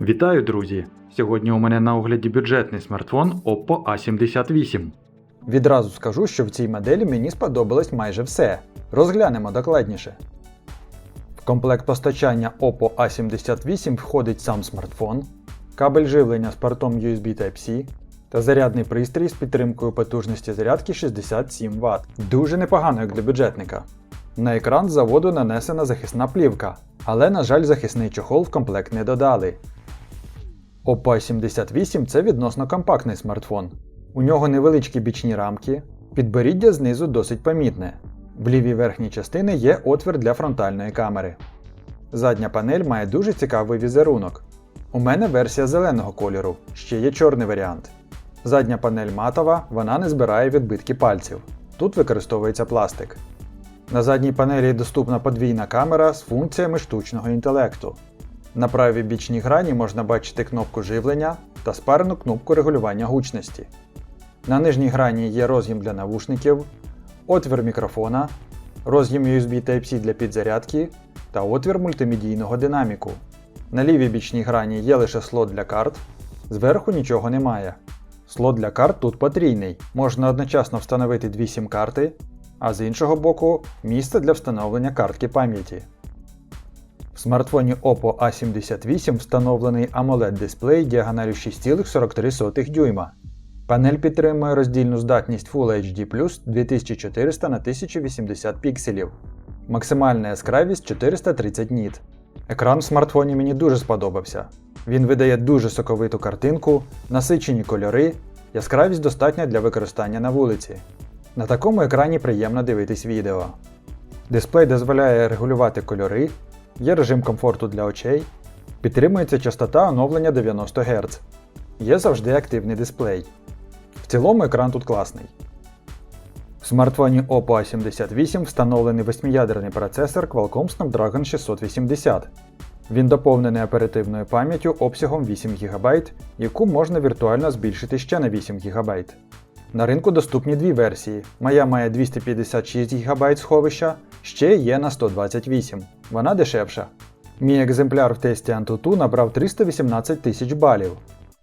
Вітаю, друзі! Сьогодні у мене на огляді бюджетний смартфон Oppo A78. Відразу скажу, що в цій моделі мені сподобалось майже все. Розглянемо докладніше. В комплект постачання Oppo A78 входить сам смартфон, кабель живлення з портом USB Type-C та зарядний пристрій з підтримкою потужності зарядки 67 Вт. Дуже непогано як для бюджетника. На екран з заводу нанесена захисна плівка, але, на жаль, захисний чохол в комплект не додали. Oppo A78 це відносно компактний смартфон. У нього невеличкі бічні рамки, підборіддя знизу досить помітне. В лівій верхній частині є отвір для фронтальної камери. Задня панель має дуже цікавий візерунок. У мене версія зеленого кольору, ще є чорний варіант. Задня панель матова, вона не збирає відбитки пальців. Тут використовується пластик. На задній панелі доступна подвійна камера з функціями штучного інтелекту. На правій бічній грані можна бачити кнопку живлення та спарену кнопку регулювання гучності. На нижній грані є роз'єм для навушників, отвір мікрофона, роз'єм USB Type-C для підзарядки та отвір мультимедійного динаміку. На лівій бічній грані є лише слот для карт, зверху нічого немає. Слот для карт тут потрійний, можна одночасно встановити дві сім-карти, а з іншого боку місце для встановлення картки пам'яті. В смартфоні Oppo A78 встановлений AMOLED дисплей діагоналю 6,43 дюйма. Панель підтримує роздільну здатність Full HD 2400 на 1080 пікселів. Максимальна яскравість 430 ніт. Екран в смартфоні мені дуже сподобався. Він видає дуже соковиту картинку, насичені кольори, яскравість достатня для використання на вулиці. На такому екрані приємно дивитись відео. Дисплей дозволяє регулювати кольори, є режим комфорту для очей, підтримується частота оновлення 90 Гц. Є завжди активний дисплей. В цілому екран тут класний. В смартфоні Oppo A78 встановлений 8-ядерний процесор Qualcomm Snapdragon 680. Він доповнений оперативною пам'яттю обсягом 8 ГБ, яку можна віртуально збільшити ще на 8 ГБ. На ринку доступні дві версії. Моя має 256 ГБ сховища, ще є на 128. Вона дешевша. Мій екземпляр в тесті Antutu набрав 318 тисяч балів.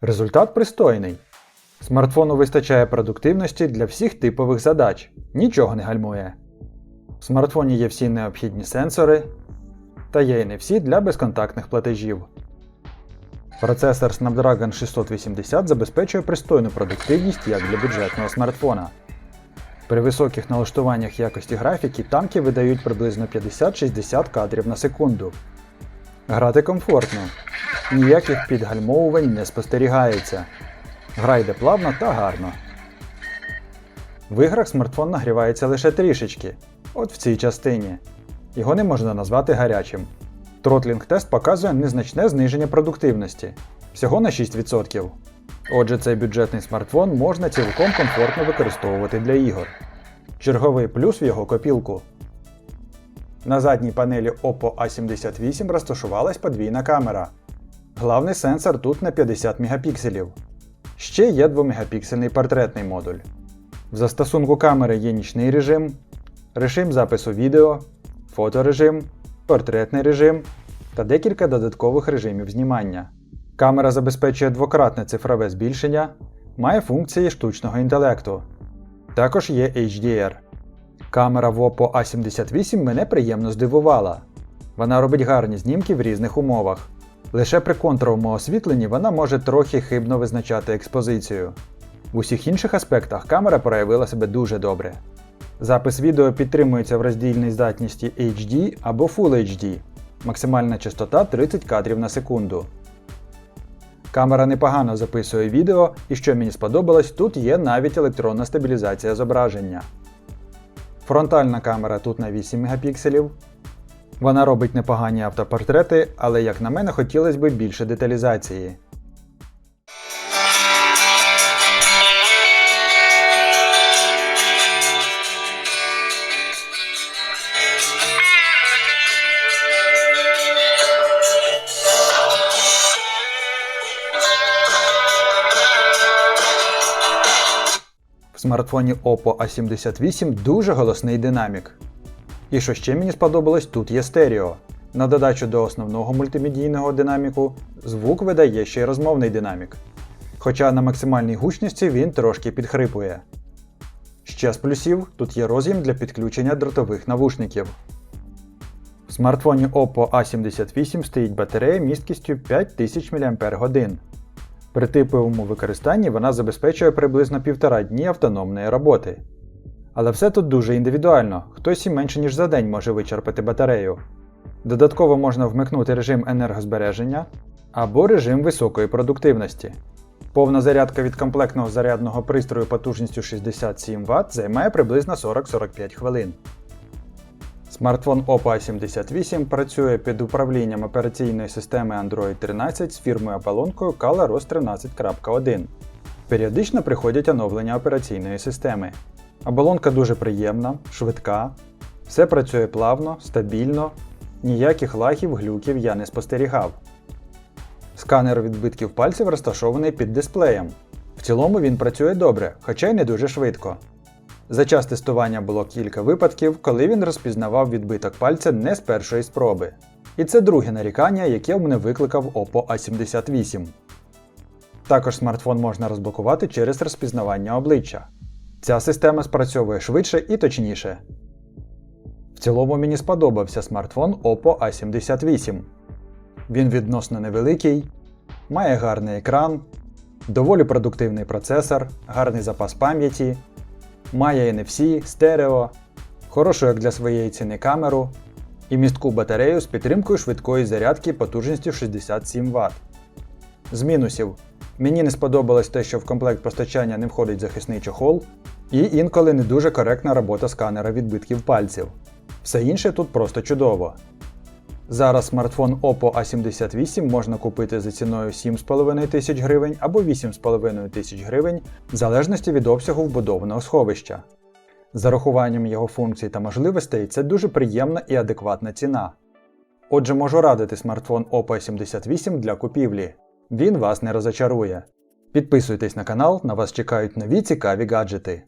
Результат пристойний. Смартфону вистачає продуктивності для всіх типових задач, нічого не гальмує. В смартфоні є всі необхідні сенсори, та є і не всі для безконтактних платежів. Процесор Snapdragon 680 забезпечує пристойну продуктивність як для бюджетного смартфона. При високих налаштуваннях якості графіки танки видають приблизно 50-60 кадрів на секунду. Грати комфортно, ніяких підгальмовувань не спостерігається. Гра йде плавно та гарно. В іграх смартфон нагрівається лише трішечки, от в цій частині. Його не можна назвати гарячим. Тротлінг тест показує незначне зниження продуктивності всього на 6%. Отже, цей бюджетний смартфон можна цілком комфортно використовувати для ігор. Черговий плюс в його копілку. На задній панелі Oppo A78 розташувалась подвійна камера. Главний сенсор тут на 50 мегапікселів. Ще є 2-мегапіксельний портретний модуль. В застосунку камери є нічний режим, режим запису відео, фоторежим, портретний режим та декілька додаткових режимів знімання. Камера забезпечує двократне цифрове збільшення, має функції штучного інтелекту. Також є HDR. Камера в Oppo A78 мене приємно здивувала. Вона робить гарні знімки в різних умовах. Лише при контровому освітленні вона може трохи хибно визначати експозицію. В усіх інших аспектах камера проявила себе дуже добре. Запис відео підтримується в роздільній здатності HD або Full HD. Максимальна частота 30 кадрів на секунду. Камера непогано записує відео, і що мені сподобалось, тут є навіть електронна стабілізація зображення. Фронтальна камера тут на 8 мегапікселів. Вона робить непогані автопортрети, але, як на мене, хотілося б більше деталізації. Смартфоні Oppo A78 дуже голосний динамік. І що ще мені сподобалось, тут є стерео. На додачу до основного мультимедійного динаміку звук видає ще й розмовний динамік. Хоча на максимальній гучності він трошки підхрипує. Ще з плюсів тут є роз'єм для підключення дротових навушників. В смартфоні Oppo A78 стоїть батарея місткістю 5000 мАч. При типовому використанні вона забезпечує приблизно півтора дні автономної роботи. Але все тут дуже індивідуально, хтось і менше ніж за день може вичерпати батарею. Додатково можна вмикнути режим енергозбереження або режим високої продуктивності. Повна зарядка від комплектного зарядного пристрою потужністю 67 Вт займає приблизно 40-45 хвилин. Смартфон Oppo A78 працює під управлінням операційної системи Android 13 з фірмою оболонкою ColorOS 13.1. Періодично приходять оновлення операційної системи. Оболонка дуже приємна, швидка, все працює плавно, стабільно, ніяких лагів, глюків я не спостерігав. Сканер відбитків пальців розташований під дисплеєм. В цілому він працює добре, хоча й не дуже швидко. За час тестування було кілька випадків, коли він розпізнавав відбиток пальця не з першої спроби. І це друге нарікання, яке в мене викликав Oppo A78. Також смартфон можна розблокувати через розпізнавання обличчя. Ця система спрацьовує швидше і точніше. В цілому мені сподобався смартфон Oppo A78. Він відносно невеликий, має гарний екран, доволі продуктивний процесор, гарний запас пам'яті, має NFC, стерео, хорошу як для своєї ціни камеру і містку батарею з підтримкою швидкої зарядки потужністю 67 Вт. З мінусів. Мені не сподобалось те, що в комплект постачання не входить захисний чохол, і інколи не дуже коректна робота сканера відбитків пальців. Все інше тут просто чудово. Зараз смартфон Oppo A78 можна купити за ціною 7,5 тисяч гривень або 8,5 тисяч гривень, в залежності від обсягу вбудованого сховища. З зарахуванням його функцій та можливостей це дуже приємна і адекватна ціна. Отже, можу радити смартфон Oppo A78 для купівлі. Він вас не розочарує. Підписуйтесь на канал, на вас чекають нові цікаві гаджети.